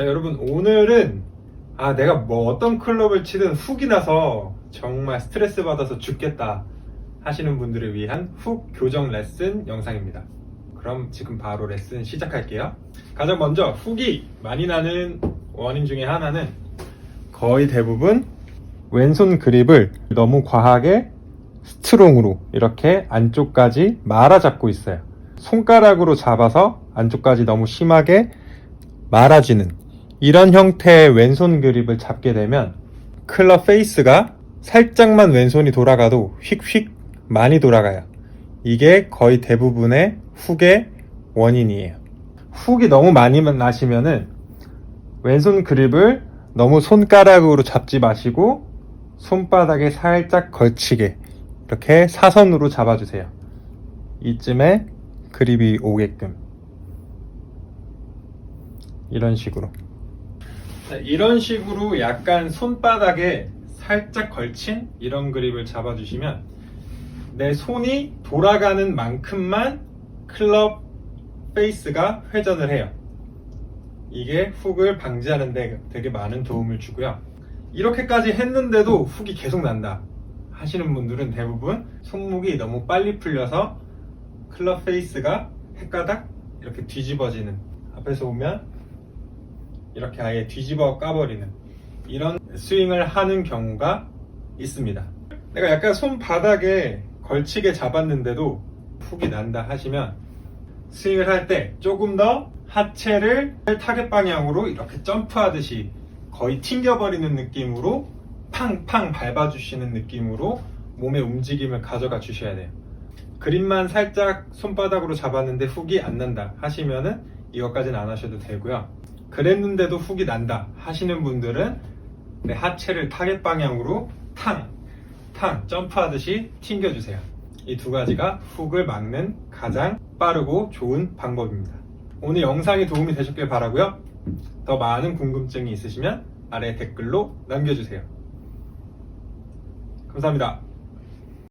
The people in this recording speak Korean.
자, 여러분, 오늘은, 아, 내가 뭐 어떤 클럽을 치든 훅이 나서 정말 스트레스 받아서 죽겠다 하시는 분들을 위한 훅 교정 레슨 영상입니다. 그럼 지금 바로 레슨 시작할게요. 가장 먼저 훅이 많이 나는 원인 중에 하나는 거의 대부분 왼손 그립을 너무 과하게 스트롱으로 이렇게 안쪽까지 말아 잡고 있어요. 손가락으로 잡아서 안쪽까지 너무 심하게 말아지는 이런 형태의 왼손 그립을 잡게 되면 클럽 페이스가 살짝만 왼손이 돌아가도 휙휙 많이 돌아가요. 이게 거의 대부분의 훅의 원인이에요. 훅이 너무 많이 나시면은 왼손 그립을 너무 손가락으로 잡지 마시고 손바닥에 살짝 걸치게 이렇게 사선으로 잡아주세요. 이쯤에 그립이 오게끔 이런 식으로 자, 이런 식으로 약간 손바닥에 살짝 걸친 이런 그립을 잡아주시면 내 손이 돌아가는 만큼만 클럽 페이스가 회전을 해요. 이게 훅을 방지하는 데 되게 많은 도움을 주고요. 이렇게까지 했는데도 훅이 계속 난다 하시는 분들은 대부분 손목이 너무 빨리 풀려서 클럽 페이스가 헷가닥 이렇게 뒤집어지는 앞에서 보면 이렇게 아예 뒤집어 까버리는 이런 스윙을 하는 경우가 있습니다. 내가 약간 손바닥에 걸치게 잡았는데도 훅이 난다 하시면 스윙을 할 때 조금 더 하체를 타겟 방향으로 이렇게 점프하듯이 거의 튕겨버리는 느낌으로 팡팡 밟아주시는 느낌으로 몸의 움직임을 가져가 주셔야 돼요. 그립만 살짝 손바닥으로 잡았는데 훅이 안 난다 하시면은 이것까지는 안 하셔도 되고요. 그랬는데도 훅이 난다 하시는 분들은 내 하체를 타겟 방향으로 탕, 탕 점프하듯이 튕겨주세요. 이 두 가지가 훅을 막는 가장 빠르고 좋은 방법입니다. 오늘 영상이 도움이 되셨길 바라고요. 더 많은 궁금증이 있으시면 아래 댓글로 남겨주세요. 감사합니다.